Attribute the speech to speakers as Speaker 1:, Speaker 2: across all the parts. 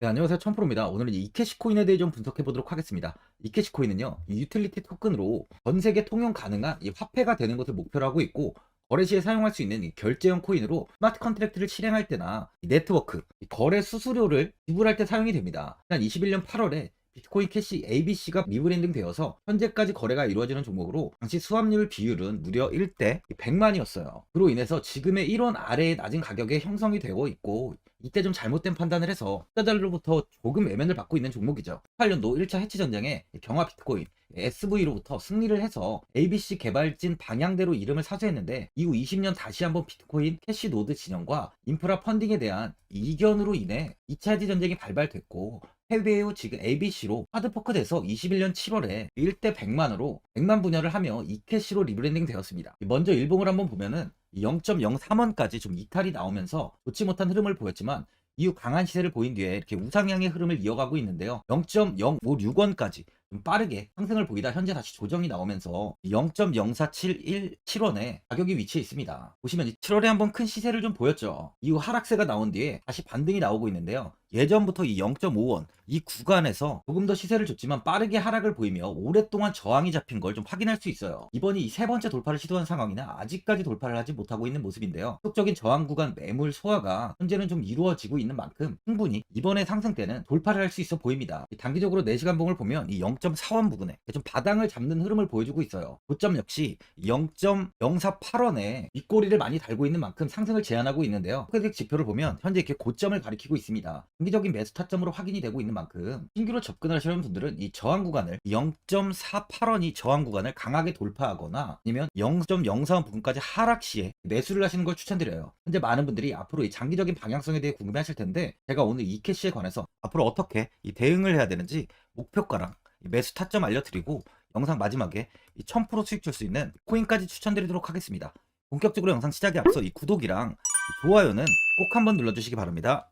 Speaker 1: 네, 안녕하세요. 천프로입니다. 오늘은 이 이케시 코인에 대해 좀 분석해 보도록 하겠습니다. 이케시 코인은요, 이 유틸리티 토큰으로 전 세계 통용 가능한 이 화폐가 되는 것을 목표로 하고 있고, 거래 시에 사용할 수 있는 이 결제형 코인으로 스마트 컨트랙트를 실행할 때나 이 네트워크, 이 거래 수수료를 지불할 때 사용이 됩니다. 지난 21년 8월에 비트코인 캐시 ABC가 리브랜딩 되어서 현재까지 거래가 이루어지는 종목으로 당시 수합률 비율은 무려 1대 100만이었어요. 그로 인해서 지금의 1원 아래의 낮은 가격에 형성이 되고 있고 이때 좀 잘못된 판단을 해서 투자자들로부터 조금 외면을 받고 있는 종목이죠. 8년도 1차 해치 전쟁에 경화 비트코인 SV로부터 승리를 해서 ABC 개발진 방향대로 이름을 사수했는데 이후 20년 다시 한번 비트코인 캐시 노드 진영과 인프라 펀딩에 대한 이견으로 인해 2차 해치 전쟁이 발발됐고 해외 후 지금 ABC로 하드포크돼서 21년 7월에 1대 100만으로 100만 분열을 하며 이캐시로 리브랜딩 되었습니다. 먼저 일봉을 한번 보면은 0.03원까지 좀 이탈이 나오면서 좋지 못한 흐름을 보였지만 이후 강한 시세를 보인 뒤에 이렇게 우상향의 흐름을 이어가고 있는데요. 0.056원까지 좀 빠르게 상승을 보이다 현재 다시 조정이 나오면서 0.0471원에 가격이 위치해 있습니다. 보시면 7월에 한번 큰 시세를 좀 보였죠. 이후 하락세가 나온 뒤에 다시 반등이 나오고 있는데요. 예전부터 이 0.5원 이 구간에서 조금 더 시세를 줬지만 빠르게 하락을 보이며 오랫동안 저항이 잡힌 걸 좀 확인할 수 있어요. 이번이 이 세 번째 돌파를 시도한 상황이나 아직까지 돌파를 하지 못하고 있는 모습인데요. 속적인 저항 구간 매물 소화가 현재는 좀 이루어지고 있는 만큼 충분히 이번에 상승 때는 돌파를 할 수 있어 보입니다. 이 단기적으로 4시간 봉을 보면 이 0.4원 부근에 좀 바닥을 잡는 흐름을 보여주고 있어요. 고점 역시 0.048원에 윗꼬리를 많이 달고 있는 만큼 상승을 제한하고 있는데요. 크레딧 지표를 보면 현재 이렇게 고점을 가리키고 있습니다. 단기적인 매수 타점으로 확인이 되고 있는 만큼 신규로 접근하시는 분들은 이 저항 구간을 0.48원이 저항 구간을 강하게 돌파하거나 아니면 0.04원 부분까지 하락 시에 매수를 하시는 걸 추천드려요. 현재 많은 분들이 앞으로 이 장기적인 방향성에 대해 궁금해하실 텐데 제가 오늘 이 캐시에 관해서 앞으로 어떻게 이 대응을 해야 되는지 목표가랑 이 매수 타점 알려드리고 영상 마지막에 이1000% 수익 줄 수 있는 코인까지 추천드리도록 하겠습니다. 본격적으로 영상 시작에 앞서 이 구독이랑 이 좋아요는 꼭 한번 눌러주시기 바랍니다.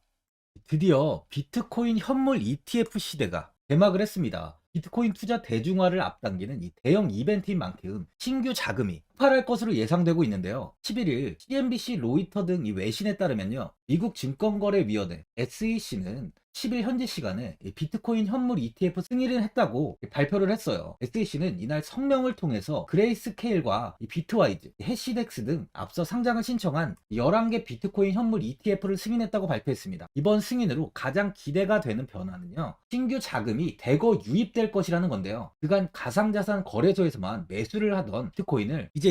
Speaker 1: 드디어 비트코인 현물 ETF 시대가 개막을 했습니다. 비트코인 투자 대중화를 앞당기는 이 대형 이벤트인 만큼 신규 자금이 폭발할 것으로 예상되고 있는데요. 11일 CNBC, 로이터 등 이 외신에 따르면요. 미국 증권거래위원회 SEC는 10일 현지 시간에 이 비트코인 현물 ETF 승인을 했다고 발표를 했어요. SEC는 이날 성명을 통해서 그레이스케일과 이 비트와이즈, 해시덱스 등 앞서 상장을 신청한 11개 비트코인 현물 ETF를 승인했다고 발표했습니다. 이번 승인으로 가장 기대가 되는 변화는요. 신규 자금이 대거 유입될 것이라는 건데요. 그간 가상자산 거래소에서만 매수를 하던 비트코인을 이제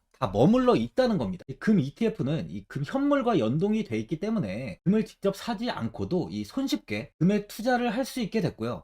Speaker 1: 다 머물러 있다는 겁니다. 이금 ETF는 이 금 현물과 연동이 돼 있기 때문에 금을 직접 사지 않고도 이 손쉽게 금에 투자를 할 수 있게 됐고요.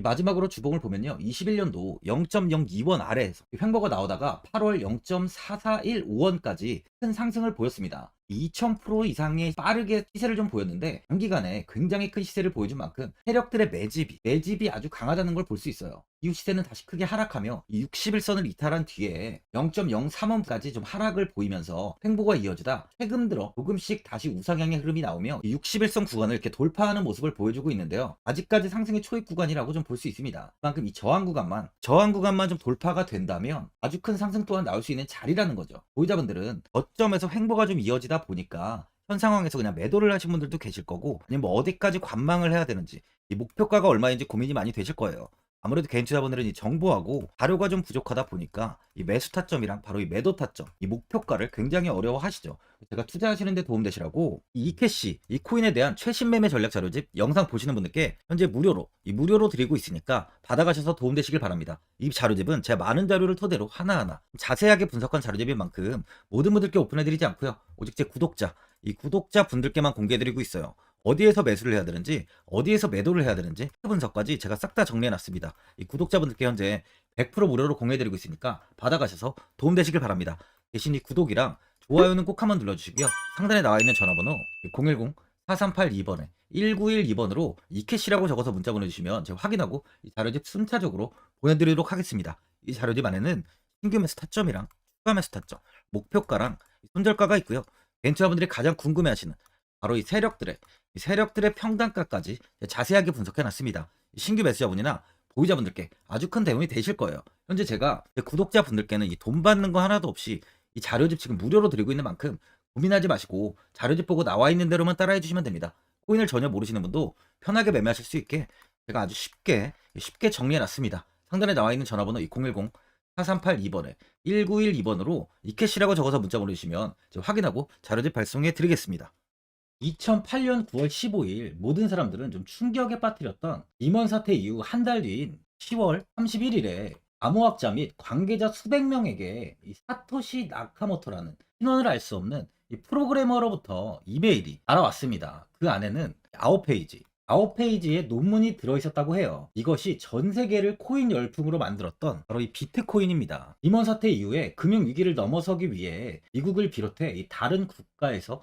Speaker 1: 이 마지막으로 주봉을 보면요. 21년도 0.02원 아래에서 횡보가 나오다가 8월 0.4415원까지 큰 상승을 보였습니다. 2000% 이상의 빠르게 시세를 좀 보였는데 단기간에 굉장히 큰 시세를 보여준 만큼 세력들의 매집이 매집이 아주 강하다는 걸 볼 수 있어요. 이후 시세는 다시 크게 하락하며 60일선을 이탈한 뒤에 0.03원까지 좀 하락을 보이면서 횡보가 이어지다 최근 들어 조금씩 다시 우상향의 흐름이 나오며 61선 구간을 이렇게 돌파하는 모습을 보여주고 있는데요. 아직까지 상승의 초입 구간이라고 좀 볼 수 있습니다. 그만큼 이 저항 구간만 저항 구간만 좀 돌파가 된다면 아주 큰 상승 또한 나올 수 있는 자리라는 거죠. 보유자분들은 저점에서 횡보가 좀 이어지다 보니까 현 상황에서 그냥 매도를 하신 분들도 계실 거고 아니면 뭐 어디까지 관망을 해야 되는지 이 목표가가 얼마인지 고민이 많이 되실 거예요. 아무래도 개인 투자분들은 이 정보하고 자료가 좀 부족하다 보니까 이 매수 타점이랑 바로 이 매도 타점, 이 목표가를 굉장히 어려워하시죠. 제가 투자하시는데 도움되시라고 이 이캐시, 이 코인에 대한 최신 매매 전략 자료집 영상 보시는 분들께 현재 무료로 이 무료로 드리고 있으니까 받아가셔서 도움되시길 바랍니다. 이 자료집은 제가 많은 자료를 토대로 하나하나 자세하게 분석한 자료집인 만큼 모든 분들께 오픈해드리지 않고요. 오직 제 구독자, 이 구독자 분들께만 공개해드리고 있어요. 어디에서 매수를 해야 되는지, 어디에서 매도를 해야 되는지 그 분석까지 제가 싹 다 정리해놨습니다. 이 구독자분들께 현재 100% 무료로 공유해드리고 있으니까 받아가셔서 도움되시길 바랍니다. 대신 이 구독이랑 좋아요는 꼭 한번 눌러주시고요. 상단에 나와 있는 전화번호 010-4382번에 1912번으로 이캐시라고 적어서 문자 보내주시면 제가 확인하고 이 자료집 순차적으로 보내드리도록 하겠습니다. 이 자료집 안에는 신규 매수 타점이랑 추가 매수 타점, 목표가랑 손절가가 있고요. 벤처분들이 가장 궁금해하시는 바로 이 세력들의 이 세력들의 평단가까지 자세하게 분석해 놨습니다. 신규 매수자분이나 보유자분들께 아주 큰 대응이 되실 거예요. 현재 제가 구독자분들께는 이 돈 받는 거 하나도 없이 이 자료집 지금 무료로 드리고 있는 만큼 고민하지 마시고 자료집 보고 나와 있는 대로만 따라해 주시면 됩니다. 코인을 전혀 모르시는 분도 편하게 매매하실 수 있게 제가 아주 쉽게 쉽게 정리해 놨습니다. 상단에 나와 있는 전화번호 2010 4382번에 1912번으로 이캐시라고 적어서 문자 보내주시면 확인하고 자료집 발송해 드리겠습니다. 2008년 9월 15일 모든 사람들은 좀 충격에 빠뜨렸던 임원 사태 이후 한 달 뒤인 10월 31일에 암호학자 및 관계자 수백 명에게 이 사토시 나카모토라는 신원을 알 수 없는 이 프로그래머로부터 이메일이 알아왔습니다. 그 안에는 9페이지, 9페이지에 논문이 들어있었다고 해요. 이것이 전 세계를 코인 열풍으로 만들었던 바로 이 비트코인입니다. 임원 사태 이후에 금융위기를 넘어서기 위해 미국을 비롯해 이 다른 국가에서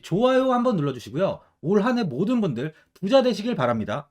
Speaker 1: 좋아요 한번 눌러주시고요. 올 한 해 모든 분들 부자 되시길 바랍니다.